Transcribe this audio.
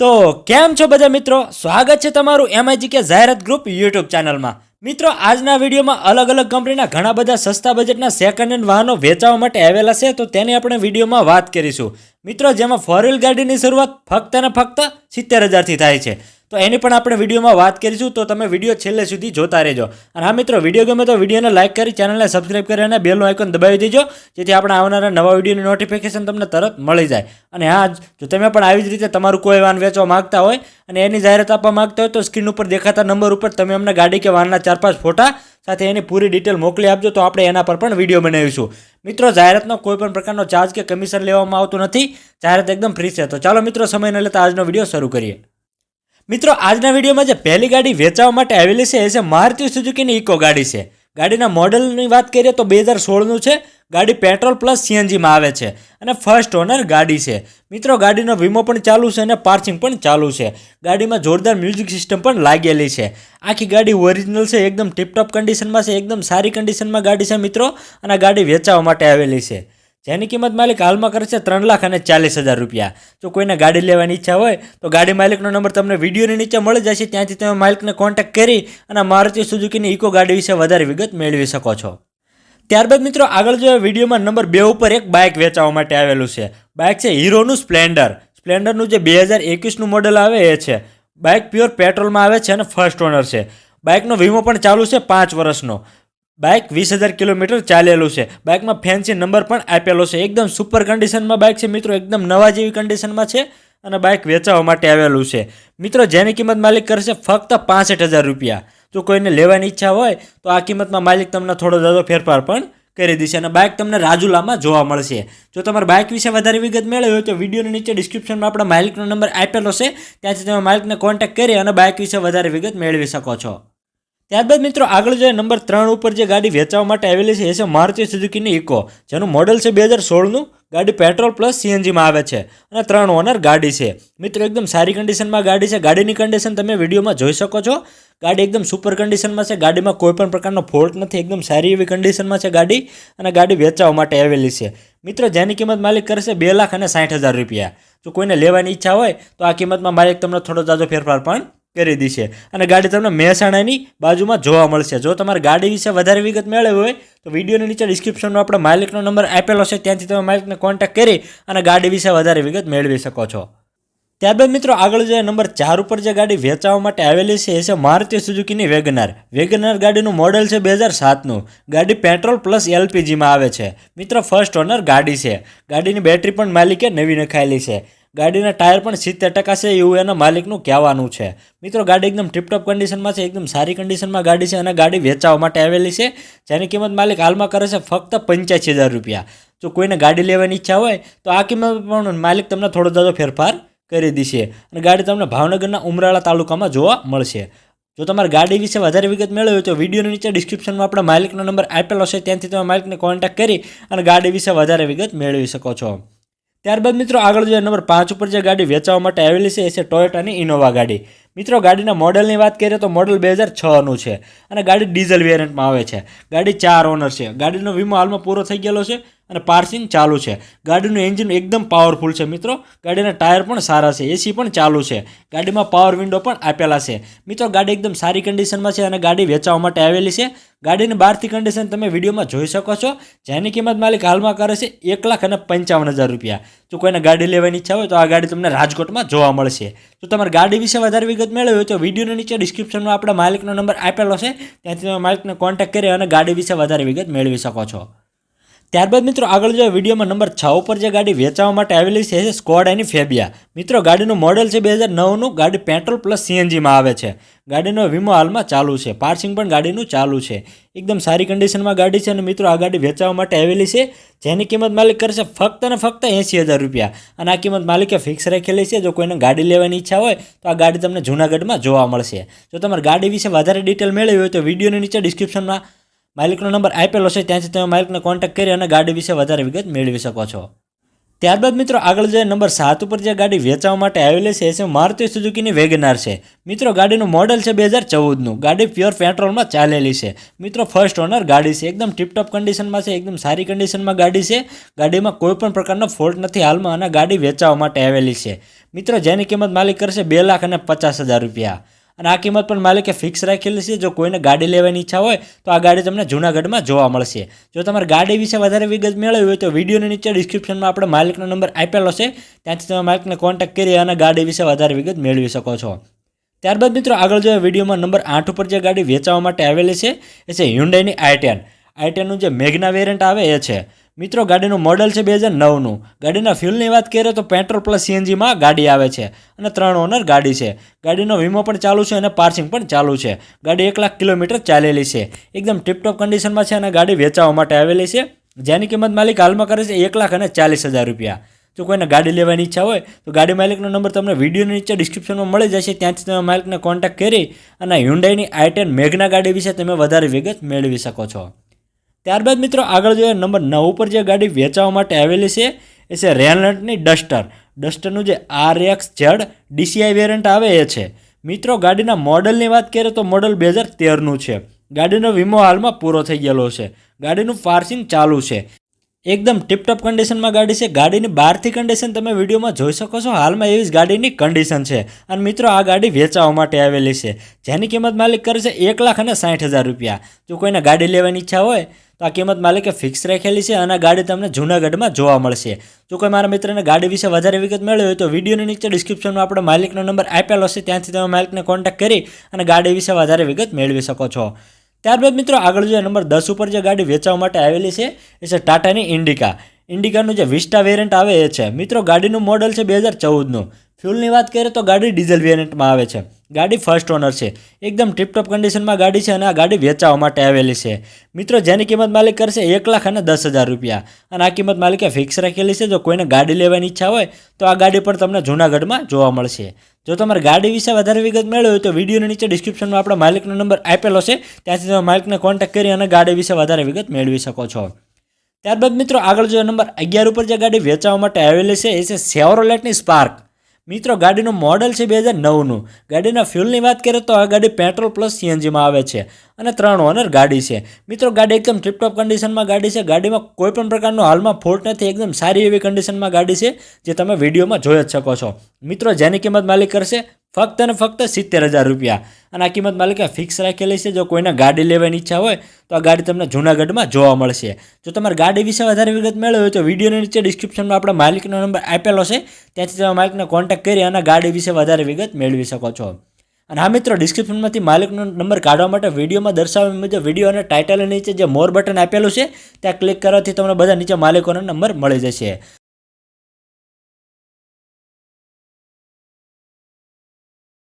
તો કેમ છો બધા મિત્રો? સ્વાગત છે તમારું એમઆઈજી કે જાહેરાત ગ્રુપ યુટ્યુબ ચેનલમાં. મિત્રો, આજના વિડીયોમાં અલગ અલગ કંપનીના ઘણા બધા સસ્તા બજેટના સેકન્ડ હેન્ડ વાહનો વેચવા માટે આવેલા છે, તો તેની આપણે વિડીયોમાં વાત કરીશું. મિત્રો, જેમાં ફોર વ્હીલ ગાડીની શરૂઆત ફક્ત ને ફક્ત સિત્તેર હજારથી થાય છે. તો એની પણ આપણે વિડીયોમાં વાત કરીશું, તો તમે વીડિયો છેલ્લે સુધી જોતા રહેજો. અને હા મિત્રો, વીડિયો ગમે તો વિડીયોને લાઇક કરી ચેનલને સબસ્ક્રાઈબ કરી અને બેલનું આઇકોન દબાવી દેજો, જેથી આપણે આવનારા નવા વિડીયોની નોટિફિકેશન તમને તરત મળી જાય. અને હા, જો તમે પણ આવી જ રીતે તમારું કોઈ વાન વેચવા માગતા હોય અને એની જાહેરાત આપવા માગતા હોય, તો સ્ક્રીન ઉપર દેખાતા નંબર ઉપર તમે અમને ગાડી કે વાનના ચાર પાંચ ફોટા સાથે એની પૂરી ડિટેલ મોકલી આપજો, તો આપણે એના પર પણ વીડિયો બનાવીશું. મિત્રો, જાહેરાતનો કોઈ પણ પ્રકારનો ચાર્જ કે કમિશન લેવામાં આવતું નથી. જાહેરાત એકદમ ફ્રી છે. તો ચાલો મિત્રો, સમય ન લેતા આજનો વીડિયો શરૂ કરીએ. મિત્રો, આજના વિડીયોમાં જે પહેલી ગાડી વેચવા માટે આવેલી છે, એ છે મારુતિ સુઝુકીની ઇકો ગાડી છે. ગાડીના મોડલની વાત કરીએ તો બે હજાર સોળનું છે. ગાડી પેટ્રોલ પ્લસ સીએનજીમાં આવે છે અને ફર્સ્ટ ઓનર ગાડી છે. મિત્રો, ગાડીનો વીમો પણ ચાલુ છે અને પાર્કિંગ પણ ચાલુ છે. ગાડીમાં જોરદાર મ્યુઝિક સિસ્ટમ પણ લાગેલી છે. આખી ગાડી ઓરિજિનલ છે, એકદમ ટીપટોપ કન્ડિશનમાં છે, એકદમ સારી કન્ડિશનમાં ગાડી છે મિત્રો અને ગાડી વેચાવવા માટે આવેલી છે. જેની કિંમત માલિક હાલમાં કરે છે ત્રણ લાખ અને ચાલીસ હજાર રૂપિયા. જો કોઈને ગાડી લેવાની ઈચ્છા હોય, તો ગાડી માલિકનો નંબર તમને વિડીયોની નીચે મળી જશે. ત્યાંથી તમે માલિકને કોન્ટેક્ટ કરી અને મારુતિ સુઝુકીની ઇકો ગાડી વિશે વધારે વિગત મેળવી શકો છો. ત્યારબાદ મિત્રો, આગળ જો વિડીયોમાં નંબર બે ઉપર એક બાઇક વેચાવવા માટે આવેલું છે. બાઇક છે હીરોનું સ્પ્લેન્ડર. સ્પ્લેન્ડરનું જે બે હજાર એકવીસનું મોડલ આવે એ છે. બાઇક પ્યોર પેટ્રોલમાં આવે છે અને ફર્સ્ટ ઓનર છે. બાઇકનો વીમો પણ ચાલુ છે પાંચ વર્ષનો. બાઇક વીસ હજાર કિલોમીટર ચાલેલું છે. બાઇકમાં ફેન્સી નંબર પણ આપેલો છે. એકદમ સુપર કન્ડિશનમાં બાઇક છે. મિત્રો, એકદમ નવા જેવી કન્ડિશનમાં છે અને બાઇક વેચાવા માટે આવેલું છે. મિત્રો, જેની કિંમત માલિક કરશે ફક્ત પાસઠ હજાર રૂપિયા. જો કોઈને લેવાની ઈચ્છા હોય, તો આ કિંમતમાં માલિક તમને થોડો જાદો ફેરફાર પણ કરી દેશે અને બાઇક તમને રાજુલામાં જોવા મળશે. જો તમારે બાઇક વિશે વધારે વિગત મેળવી હોય, તો વિડીયોની નીચે ડિસ્ક્રિપ્શનમાં આપણા માલિકનો નંબર આપેલો છે. ત્યાંથી તમે માલિકને કોન્ટેક્ટ કરી અને બાઇક વિશે વધારે વિગત મેળવી શકો છો. ત્યારબાદ મિત્રો આગળ જે નંબર ત્રણ ઉપર જે ગાડી વેચવા માટે આવેલી છે, એ છે મારુતિ સુઝુકીની ઇકો જેનું મોડલ છે બે હજાર સોળનું. ગાડી પેટ્રોલ પ્લસ સીએનજીમાં આવે છે અને ત્રણ ઓનર ગાડી છે. મિત્રો, એકદમ સારી કન્ડિશનમાં ગાડી છે. ગાડીની કન્ડિશન તમે વિડીયોમાં જોઈ શકો છો. ગાડી એકદમ સુપર કન્ડિશનમાં છે. ગાડીમાં કોઈ પણ પ્રકારનો ફોલ્ટ નથી. એકદમ સારી એવી કન્ડિશનમાં છે ગાડી અને ગાડી વેચવા માટે આવેલી છે. મિત્રો, જેની કિંમત માલિક કરશે બે લાખ અને સાઠ હજાર રૂપિયા. જો કોઈને લેવાની ઈચ્છા હોય, તો આ કિંમતમાં માલિક તમને થોડો જાજો ફેરફાર પણ કરી દેશે અને ગાડી તમને મહેસાણાની બાજુમાં જોવા મળશે. જો તમારે ગાડી વિશે વધારે વિગત મેળવી હોય, તો વિડીયોની નીચે ડિસ્ક્રિપ્શનમાં આપણે માલિકનો નંબર આપેલો છે. ત્યાંથી તમે માલિકને કોન્ટેક્ટ કરી અને ગાડી વિશે વધારે વિગત મેળવી શકો છો. ત્યારબાદ મિત્રો, આગળ જે નંબર ચાર ઉપર જે ગાડી વેચાવા માટે આવેલી છે, એ છે મારુતિ સુઝુકીની વેગનાર. વેગનાર ગાડીનું મોડલ છે બે હજાર સાતનું. ગાડી પેટ્રોલ પ્લસ એલપીજીમાં આવે છે. મિત્રો ફર્સ્ટ ઓનર ગાડી છે. ગાડીની બેટરી પણ માલિકે નવી નખાયેલી છે. ગાડીના ટાયર પણ સિત્તેર ટકા છે, એવું એના માલિકનું કહેવાનું છે. મિત્રો, ગાડી એકદમ ટિપટોપ કન્ડિશનમાં છે, એકદમ સારી કન્ડિશનમાં ગાડી છે અને ગાડી વેચવા માટે આવેલી છે. જેની કિંમત માલિક હાલમાં કરે છે ફક્ત પંચ્યાસી હજાર રૂપિયા. જો કોઈને ગાડી લેવાની ઈચ્છા હોય, તો આ કિંમત પણ માલિક તમને થોડો દાદો ફેરફાર કરી દેશે અને ગાડી તમને ભાવનગરના ઉમરાળા તાલુકામાં જોવા મળશે. જો તમારે ગાડી વિશે વધારે વિગત મેળવી હોય તો વિડીયોની નીચે ડિસ્ક્રિપ્શનમાં આપણે માલિકનો નંબર આપેલો છે, ત્યાંથી તમે માલિકને કોન્ટેક્ટ કરી અને ગાડી વિશે વધારે વિગત મેળવી શકો છો. ત્યારબાદ મિત્રો આગળ જોઈએ નંબર પાંચ ઉપર જે ગાડી વેચવા માટે આવેલી છે, એ છે ટોયોટાની ઇનોવા ગાડી. મિત્રો ગાડીના મોડલની વાત કરીએ તો મોડલ બે હજાર છનું છે અને ગાડી ડીઝલ વેરિયન્ટમાં આવે છે. ગાડી ચાર ઓનર છે. ગાડીનો વીમો હાલમાં પૂરો થઈ ગયેલો છે. અને પાર્સિંગ ચાલુ છે. ગાડીનું એન્જિન એકદમ પાવરફુલ છે મિત્રો. ગાડીના ટાયર પણ સારા છે. એસી પણ ચાલુ છે. ગાડીમાં પાવર વિન્ડો પણ આપેલા છે. મિત્રો, ગાડી એકદમ સારી કન્ડિશનમાં છે અને ગાડી વેચાવા માટે આવેલી છે. ગાડીની બહારથી કન્ડિશન તમે વિડીયોમાં જોઈ શકો છો. જેની કિંમત માલિક હાલમાં કરે છે એક લાખ અને પંચાવન હજાર રૂપિયા. જો કોઈને ગાડી લેવાની ઈચ્છા હોય તો આ ગાડી તમને રાજકોટમાં જોવા મળશે. જો તમારે ગાડી વિશે વધારે વિગત મેળવી હોય તો વિડીયોની નીચે ડિસ્ક્રિપ્શનમાં આપણા માલિકનો નંબર આપેલો છે. ત્યાંથી તમે માલિકને કોન્ટેક્ટ કરી અને ગાડી વિશે વધારે વિગત મેળવી શકો છો. ત્યારબાદ મિત્રો આગળ જો વિડીયોમાં નંબર છ ઉપર જે ગાડી વેચવા માટે આવેલી છે, એ સ્કોડ એની ફેબિયા મિત્રો, ગાડીનું મોડલ છે બે હજાર નવનું, ગાડી પેટ્રોલ પ્લસ સીએનજીમાં આવે છે. ગાડીનો વીમો હાલમાં ચાલુ છે. પાર્સિંગ પણ ગાડીનું ચાલુ છે. એકદમ સારી કન્ડિશનમાં ગાડી છે અને મિત્રો, આ ગાડી વેચવા માટે આવેલી છે, જેની કિંમત માલિક કરશે ફક્ત અને ફક્ત એંસી હજાર રૂપિયા. અને આ કિંમત માલિકે ફિક્સ રાખેલી છે. જો કોઈને ગાડી લેવાની ઈચ્છા હોય, તો આ ગાડી તમને જૂનાગઢમાં જોવા મળશે. જો તમારે ગાડી વિશે વધારે ડિટેલ મેળવી હોય તો વિડીયોની નીચે ડિસ્ક્રિપ્શનમાં માલિકનો નંબર આપેલો છે, ત્યાંથી તમે માલિકને કોન્ટેક્ટ કરી અને ગાડી વિશે વધારે વિગત મેળવી શકો છો. ત્યારબાદ મિત્રો, આગળ જે નંબર સાત ઉપર, જે ગાડી વેચવા માટે આવેલી છે, એ મારુતિ સુઝુકીની વેગનાર છે. મિત્રો, ગાડીનું મોડલ છે બે હજાર ચૌદનું. ગાડી પ્યોર પેટ્રોલમાં ચાલેલી છે. મિત્રો ફર્સ્ટ ઓનર ગાડી છે, એકદમ ટીપટોપ કન્ડિશનમાં છે, એકદમ સારી કન્ડિશનમાં ગાડી છે. ગાડીમાં કોઈપણ પ્રકારનો ફોલ્ટ નથી હાલમાં અને ગાડી વેચવા માટે આવેલી છે. મિત્રો, જેની કિંમત માલિક કરશે બે લાખ અને પચાસ હજાર રૂપિયા. અને આ કિંમત પણ માલિકે ફિક્સ રાખેલી છે. જો કોઈને ગાડી લેવાની ઈચ્છા હોય, તો આ ગાડી તમને જૂનાગઢમાં જોવા મળશે. જો તમારે ગાડી વિશે વધારે વિગત મેળવવી હોય, તો વિડીયોની નીચે ડિસ્ક્રિપ્શનમાં આપણે માલિકનો નંબર આપેલો છે. ત્યાંથી તમે માલિકને કોન્ટેક્ટ કરી અને ગાડી વિશે વધારે વિગત મેળવી શકો છો. ત્યારબાદ મિત્રો, આગળ જોઈએ વિડીયોમાં નંબર આઠ ઉપર જે ગાડી વેચવા માટે આવેલી છે, એ છે હ્યુન્ડાઈની આઈટેન આઈટેનનું જે મેઘના વેરિયન્ટ આવે, એ છે. મિત્રો, ગાડીનું મોડલ છે બે હજાર નવનું. ગાડીના ફ્યુલની વાત કરીએ તો પેટ્રોલ પ્લસ સીએનજીમાં ગાડી આવે છે અને ત્રણ ઓનર ગાડી છે. ગાડીનો વીમો પણ ચાલુ છે અને પાર્સિંગ પણ ચાલુ છે. ગાડી એક લાખ કિલોમીટર ચાલેલી છે. એકદમ ટિપટોપ કન્ડિશનમાં છે અને ગાડી વેચાવા માટે આવેલી છે. જેની કિંમત માલિક હાલમાં કરે છે એક લાખ અને ચાલીસ હજાર રૂપિયા. જો કોઈને ગાડી લેવાની ઈચ્છા હોય, તો ગાડી માલિકનો નંબર તમને વિડીયોની નીચે ડિસ્ક્રિપ્શનમાં મળી જશે. ત્યાંથી તમે માલિકને કોન્ટેક્ટ કરી અને હ્યુન્ડાઈની આઈ ટેન મેઘના ગાડી વિશે તમે વધારે વિગત મેળવી શકો છો. ત્યારબાદ મિત્રો આગળ જોઈએ નંબર નવ ઉપર જે ગાડી વેચાવા માટે આવેલી છે, એ છે રેનલ્ટની ડસ્ટર. ડસ્ટરનું જે R X Z DCI variant આવે એ છે. મિત્રો ગાડીના મોડલની વાત કરીએ તો મોડલ બે હજાર તેરનું છે. ગાડીનો વીમો હાલમાં પૂરો થઈ ગયેલો છે. ગાડીનું પાર્સિંગ ચાલુ છે. એકદમ ટિપટોપ કન્ડિશનમાં ગાડી છે. ગાડીની બહારથી કન્ડિશન તમે વિડીયોમાં જોઈ શકો છો. હાલમાં એવી જ ગાડીની કન્ડિશન છે. અને મિત્રો, આ ગાડી વેચાવવા માટે આવેલી છે. જેની કિંમત માલિક કરે છે એક લાખ અને સાઠ હજાર રૂપિયા. જો કોઈને ગાડી લેવાની ઈચ્છા હોય, તો આ કિંમત માલિકે ફિક્સ રાખેલી છે અને આ ગાડી તમને જૂનાગઢમાં જોવા મળશે. જો કોઈ મારા મિત્રને ગાડી વિશે વધારે વિગત મેળવી હોય, તો વિડીયોની નીચે ડિસ્ક્રિપ્શનમાં આપણે માલિકનો નંબર આપેલો છે ત્યાંથી તમે માલિકને કોન્ટેક્ટ કરી અને ગાડી વિશે વધારે વિગત મેળવી શકો છો. ત્યારબાદ મિત્રો આગળ જોઈએ નંબર દસ ઉપર જે ગાડી વેચવા માટે આવેલી છે, એ છે ટાટાની ઇન્ડિકા. ઇન્ડિકાનું જે વિસ્ટા વેરિયન્ટ આવે એ છે. મિત્રો, ગાડીનું મોડલ છે બે હજાર ચૌદનું. ફ્યુલની વાત કરીએ તો ગાડી ડીઝલ વેરિયન્ટમાં આવે છે. ગાડી ફર્સ્ટ ઓનર છે. એકદમ ટિપટોપ કન્ડિશનમાં ગાડી છે અને આ ગાડી વેચાવા માટે આવેલી છે. મિત્રો, જેની કિંમત માલિક કરશે એક લાખ અને દસ હજાર રૂપિયા. અને આ કિંમત માલિકે ફિક્સ રાખેલી છે. જો કોઈને ગાડી લેવાની ઈચ્છા હોય, તો આ ગાડી પણ તમને જૂનાગઢમાં જોવા મળશે. જો તમારે ગાડી વિશે વધારે વિગત મેળવી હોય તો વિડીયોની નીચે ડિસ્ક્રિપ્શનમાં આપણો માલિકનો નંબર આપેલો છે. ત્યાંથી તમે માલિકને કોન્ટેક્ટ કરી અને ગાડી વિશે વધારે વિગત મેળવી શકો છો. ત્યારબાદ મિત્રો આગળ જો નંબર અગિયાર ઉપર જે ગાડી વેચવા માટે આવેલી છે, એ છે સેવરોલેટની સ્પાર્ક મિત્રો, ગાડીનું મોડલ છે બે હજાર નવનું. ગાડીના ફ્યુલની વાત કરીએ તો આ ગાડી પેટ્રોલ પ્લસ સીએનજીમાં આવે છે અને ત્રણ ઓનર ગાડી છે. મિત્રો, ગાડી એકદમ ટિપટોપ કન્ડિશનમાં ગાડી છે. ગાડીમાં કોઈ પણ પ્રકારનો હાલમાં ફોલ્ટ નથી, એકદમ સારી એવી કન્ડિશનમાં ગાડી છે, જે તમે વિડીયોમાં જોઈ જ શકો છો. મિત્રો, જેની કિંમત માલિક કરશે ફક્ત અને ફક્ત સિત્તેર હજાર રૂપિયા. અને આ કિંમત માલિકે ફિક્સ રાખેલી છે. જો કોઈને ગાડી લેવાની ઈચ્છા હોય, તો આ ગાડી તમને જૂનાગઢમાં જોવા મળશે. જો તમારે ગાડી વિશે વધારે વિગત મેળવી હોય, તો વિડીયોની નીચે ડિસ્ક્રિપ્શનમાં આપણે માલિકનો નંબર આપેલો છે. ત્યાંથી તમે માલિકને કોન્ટેક્ટ કરી અને ગાડી વિશે વધારે વિગત મેળવી શકો છો. અને હા મિત્રો ડિસ્ક્રિપ્શનમાંથી માલિકનો નંબર કાઢવા માટે વિડીયોમાં દર્શાવ્યા મુજબ વીડિયો અને ટાઇટલની નીચે જે મોર બટન આપેલું છે, ત્યાં ક્લિક કરવાથી તમને બધા નીચે માલિકોનો નંબર મળી જશે.